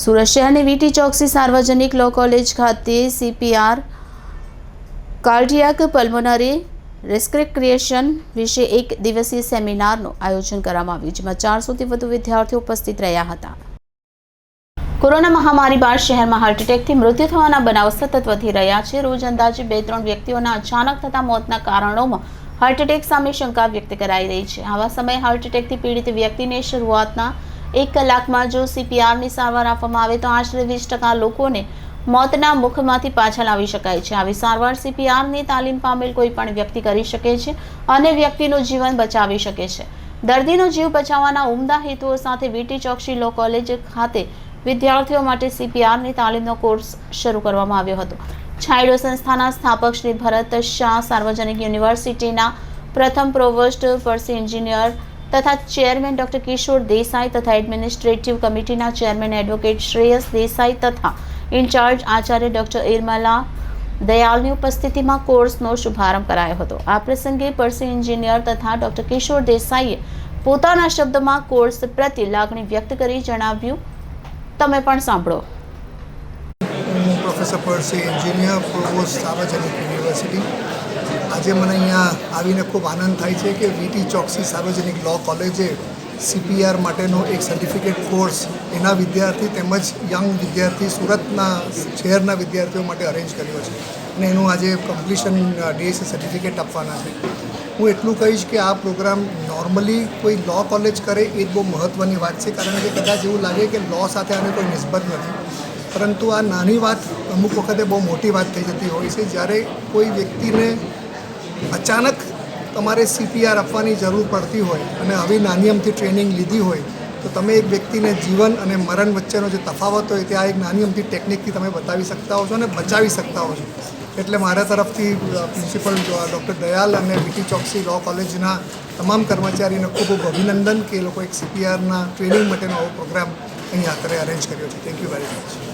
સુરત શહેરની વીટી ચોકસી સાર્વજનિક law college ખાતે સીપીઆર કાર્ડિયાક પલ્મોનરી રેસ્ક્રિક્રિએશન વિશે એક દિવસીય સેમિનારનું આયોજન કરવામાં આવ્યું, જેમાં ચારસોથી વધુ વિદ્યાર્થીઓ ઉપસ્થિત રહ્યા હતા. કોરોના મહામારી બાદ શહેરમાં હાર્ટ એટેકથી મૃત્યુ થવાના બનાવ સતત વધી રહ્યા છે. રોજ અંદાજે બે ત્રણ વ્યક્તિઓના અચાનક થતા મોતના કારણોમાં હાર્ટ એટેક સામે શંકા વ્યક્ત કરાઈ રહી છે. આવા સમયે હાર્ટ એટેકથી પીડિત વ્યક્તિને શરૂઆતના એક કલાકમાં જો સીપીઆરની સારવાર આપવામાં આવે તો આશરે વીસ ટકા લોકોને મોતના મુખમાંથી પાછા લાવી શકાય છે. આવી સારવાર સીપીઆરની તાલીમ પામેલ કોઈ પણ વ્યક્તિ કરી શકે છે અને વ્યક્તિનું જીવન બચાવી શકે છે. દર્દીનો જીવ બચાવવાના ઉમદા હેતુઓ સાથે વીટી ચોકસી લો કોલેજ ખાતે વિદ્યાર્થીઓ માટે સીપીઆરની તાલીમનો કોર્સ શરૂ કરવામાં આવ્યો હતો. છાયડો સંસ્થાના સ્થાપક શ્રી ભરત શાહ સાર્વજનિક યુનિવર્સિટીના પ્રથમ પ્રોવોસ્ટ પરસી એન્જિનિયર તથા ચેરમેન ડોક્ટર કિશોર દેસાઈ તથા એડમિનિસ્ટ્રેટિવ કમિટીના ચેરમેન એડવોકેટ શ્રેયસ દેસાઈ તથા ઇન્ચાર્જ આચાર્ય ડોક્ટર ઇરમલા દયાલની ઉપસ્થિતિમાં કોર્સનો શુભારંભ કરાયો હતો. આ પ્રસંગે પર્સી એન્જિનિયર તથા ડોક્ટર કિશોર દેસાઈએ પોતાના શબ્દમાં કોર્સ પ્રત્યે લાગણી વ્યક્ત કરી જણાવ્યું. તમે પણ સાંભળો. હું professor Parsi Engineer provost Sarvajanik university. આજે મને અહીંયા આવીને ખૂબ આનંદ થાય છે કે વીટી ચોકસી સાર્વજનિક લો કોલેજે સીપીઆર માટેનો એક સર્ટિફિકેટ કોર્સ એના વિદ્યાર્થી તેમજ યંગ વિદ્યાર્થી સુરતના શહેરના વિદ્યાર્થીઓ માટે અરેન્જ કર્યો છે. અને એનું આજે કમ્પ્લીશન ડે સર્ટિફિકેટ આપવાના છે. હું એટલું કહીશ કે આ પ્રોગ્રામ નોર્મલી કોઈ લો કોલેજ કરે એ બહુ મહત્ત્વની વાત છે, કારણ કે કદાચ એવું લાગે કે લો સાથે આને કોઈ નિસ્બત નથી. પરંતુ આ નાની વાત અમુક વખતે બહુ મોટી વાત થઈ જતી હોય છે. જ્યારે કોઈ વ્યક્તિને અચાનક તમારે સીપીઆર આપવાની જરૂર પડતી હોય અને આવી નાની અમથી ટ્રેનિંગ લીધી હોય, તો તમે એક વ્યક્તિને જીવન અને મરણ વચ્ચેનો જે તફાવત હોય ત્યાં એક નાની અમથી ટેકનિકથી તમે બતાવી શકતા હો છો અને બચાવી શકતા હો છો. એટલે મારા તરફથી પ્રિન્સિપલ ડૉક્ટર દયાલ અને વીટી ચોકસી લો કોલેજના તમામ કર્મચારીને ખૂબ ખૂબ અભિનંદન કે એ લોકો એક સીપીઆરના ટ્રેનિંગ માટેનો આવો પ્રોગ્રામ અહીંયા અત્યારે અરેન્જ કર્યો છે. Thank you very much